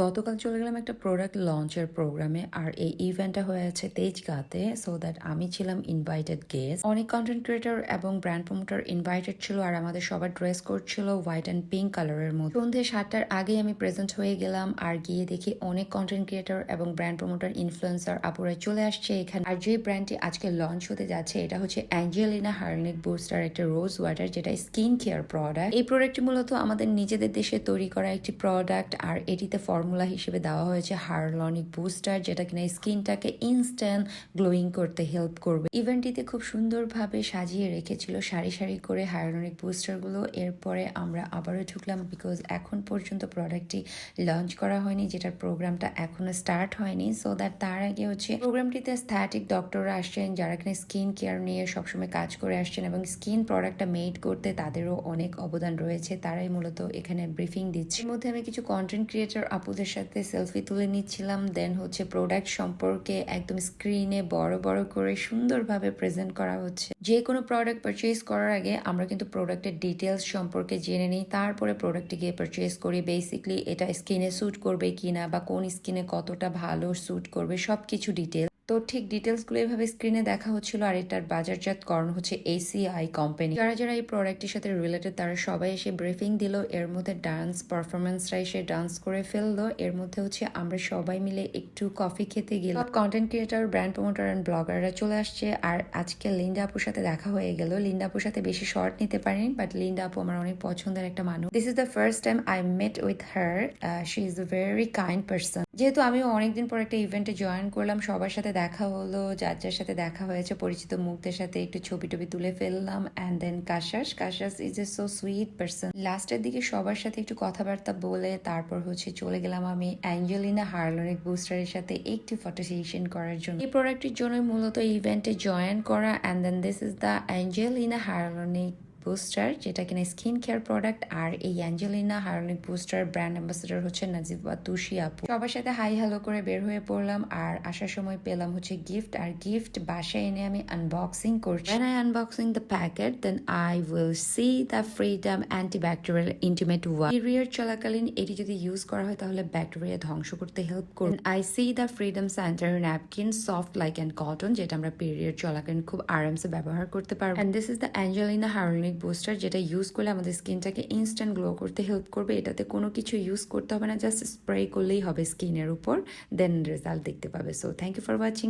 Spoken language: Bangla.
গতকাল চলে গেলাম একটা প্রোডাক্ট লঞ্চের প্রোগ্রামে আর এই ইভেন্টটা হয়েছে তেজগাতে সো দ্যাট আমি ছিলাম ইনভাইটেড গেস্ট অনেক কন্টেন্ট ক্রিয়েটর এবং ব্র্যান্ড প্রমোটার ইনভাইটেড ছিল, আর আমাদের সবার ড্রেস কোড ছিল হোয়াইট অ্যান্ড পিঙ্ক কালারের মধ্যে। সন্ধ্যে সাতটার আগেই আমি প্রেজেন্ট হয়ে গেলাম, আর গিয়ে দেখি অনেক কন্টেন্ট ক্রিয়েটর এবং ব্র্যান্ড প্রমোটার ইনফ্লুয়েন্সার আপুরা চলে আসছে এখানে। আর যে ব্র্যান্ডটি আজকে লঞ্চ হতে যাচ্ছে, এটা হচ্ছে অ্যাঞ্জেলিনা হার্নিক বুস্টার একটা রোজ ওয়াটার যেটা স্কিন কেয়ার প্রোডাক্ট এই প্রোডাক্টটি মূলত আমাদের নিজেদের দেশে তৈরি করা একটি প্রোডাক্ট আর এটিতে ফর্মুলা হিসেবে দেওয়া হয়েছে হারলনিক বুস্টার, যেটা কিনা স্কিনটাকে ইনস্ট্যান্ট গ্লোয়িং করতে হেল্প করবে। ইভেন্টটিতে খুব সুন্দরভাবে সাজিয়ে রেখেছিল সারি সারি করে হায়ারনিক বুস্টারগুলো। এরপরে আমরা আবারও ঢুকলাম বিকজ এখন পর্যন্ত প্রোডাক্টটি লঞ্চ করা হয়নি, যেটার প্রোগ্রামটা এখনও স্টার্ট হয়নি। সো দ্যাট তার আগে হচ্ছে প্রোগ্রামটিতে স্ট্যাটিক ডক্টররা আসছেন, যারা কিনা স্কিন কেয়ার নিয়ে সবসময় কাজ করে আসছেন এবং স্কিন প্রোডাক্টটা মেড করতে তাদেরও অনেক অবদান রয়েছে। তারাই মূলত এখানে ব্রিফিং দিচ্ছে। এর মধ্যে আমি কিছু কন্টেন্ট ক্রিয়েটর আপুদের সাথে সেলফি তুলে নিচ্ছিলাম দেন হচ্ছে প্রোডাক্ট সম্পর্কে একদম স্ক্রিনে বড় বড় করে সুন্দরভাবে প্রেজেন্ট করা হচ্ছে। যে কোনো প্রোডাক্ট পারচেস করার আগে আমরা কিন্তু প্রোডাক্টের ডিটেলস সম্পর্কে জেনে নিই, তারপরে প্রোডাক্টে গিয়ে পারচেস করি। বেসিকলি এটা স্কিনে স্যুট করবে কিনা বা কোন স্কিনে কতটা ভালো স্যুট করবে সব কিছু ডিটেল তো ঠিক ডিটেলসগুলো এভাবে স্ক্রিনে দেখা হচ্ছিল আর এটার বাজারজাতকরণ হচ্ছে এসিআই কোম্পানি যারা যারা এই প্রোডাক্টের সাথে রিলেটেড তারা সবাই এসে ব্রিফিং দিল, এর মধ্যে ডান্স পারফরমেন্সরা এসে ডান্স করে ফেলল, এর মধ্যে হচ্ছে আমরা সবাই মিলে একটু কফি খেতে গেলাম। Content creator brand promoter and ব্লগাররা চলে আসছে আর আজকে লিন্ডা আপুর সাথে দেখা হয়ে গেল। লিন্ডা আপুর সাথে বেশি শর্ট নিতে পারিনি বাট লিন্ডা আপু আমার অনেক পছন্দের একটা মানুষ। This is the first time I met with her she is a very kind person যেহেতু আমি অনেকদিন পর একটা ইভেন্টে জয়েন করলাম, সবার সাথে দেখা হলো, যার যার সাথে দেখা হয়েছে, পরিচিত মুখদের সাথে একটু ছবি টবি তুলে ফেললাম অ্যান্ড দেন কাশাস কাশাস is a so sweet person লাস্টের দিকে সবার সাথে একটু কথাবার্তা বলে, তারপর হচ্ছে চলে গেলাম আমি অ্যাঞ্জেলিনা হার্লনিক বুস্টারের সাথে একটি ফটো সেশন করার জন্য। এই প্রোডাক্টটির জন্যই মূলত ইভেন্টে জয়েন করা and then this is the Angelina Harlnick booster যেটা কিনা স্কিন কেয়ার প্রোডাক্ট আর এই Angelina Harnick booster brand ambassador হচ্ছে নাজিবা তুষি আপু। সবার সাথে হাই হ্যালো করে বের হয়ে পড়লাম, আর আসার সময় পেলাম হচ্ছে গিফট আর গিফট বাসায় এনে আমি আনবক্সিং করছি। When I unboxing the packet, then I will see the freedom antibacterial intimate one period চলাকালীন এটি যদি ইউজ করা হয়, তাহলে ব্যাকটেরিয়া ধ্বংস করতে হেল্প করবে। I see the freedom centre napkin soft like and cotton যেটা আমরা পিরিয়ড চলাকালীন খুব আরামসে ব্যবহার করতে পারব। And this is the Angelina Harnik booster যেটা ইউজ করলে আমাদের স্কিনটাকে ইনস্ট্যান্ট গ্লো করতে হেল্প করবে। এটাতে কোনো কিছু ইউজ করতে হবে না জাস্ট স্প্রে করলেই হবে স্কিনের উপর দেন রেজাল্ট দেখতে পাবে। So thank you for watching